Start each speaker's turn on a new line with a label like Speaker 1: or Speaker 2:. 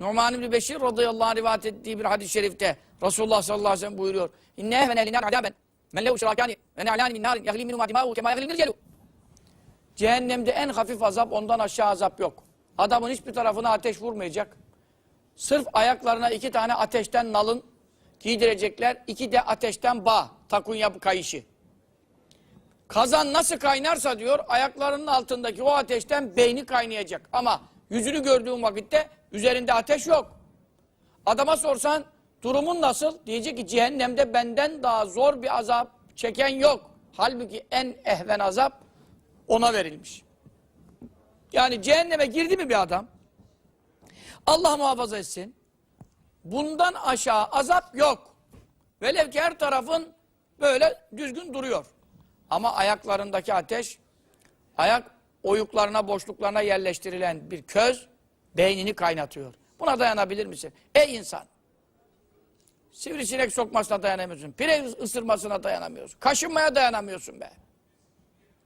Speaker 1: Numan İbni Beşir radıyallahu anh rivayet ettiği bir hadis-i şerifte Resulullah sallallahu aleyhi ve sellem buyuruyor. İnne ehvene linar adaben men lehu şirakani ve ne'alani min narin yahlim minuma dima'u kema yahlim gelu. Cehennemde en hafif azap ondan aşağı azap yok. Adamın hiçbir tarafına ateş vurmayacak. Sırf ayaklarına iki tane ateşten nalın giydirecekler. iki de ateşten bağ, takunya kayışı. Kazan nasıl kaynarsa diyor, ayaklarının altındaki o ateşten beyni kaynayacak. Ama yüzünü gördüğün vakitte üzerinde ateş yok. Adama sorsan durumun nasıl? Diyecek ki cehennemde benden daha zor bir azap çeken yok. Halbuki en ehven azap ona verilmiş. Yani cehenneme girdi mi bir adam? Allah muhafaza etsin. Bundan aşağı azap yok. Velev ki her tarafın böyle düzgün duruyor. Ama ayaklarındaki ateş, ayak oyuklarına, boşluklarına yerleştirilen bir köz beynini kaynatıyor. Buna dayanabilir misin? Ey insan! Sivrisinek sokmasına dayanamıyorsun. Pire ısırmasına dayanamıyorsun. Kaşınmaya dayanamıyorsun be.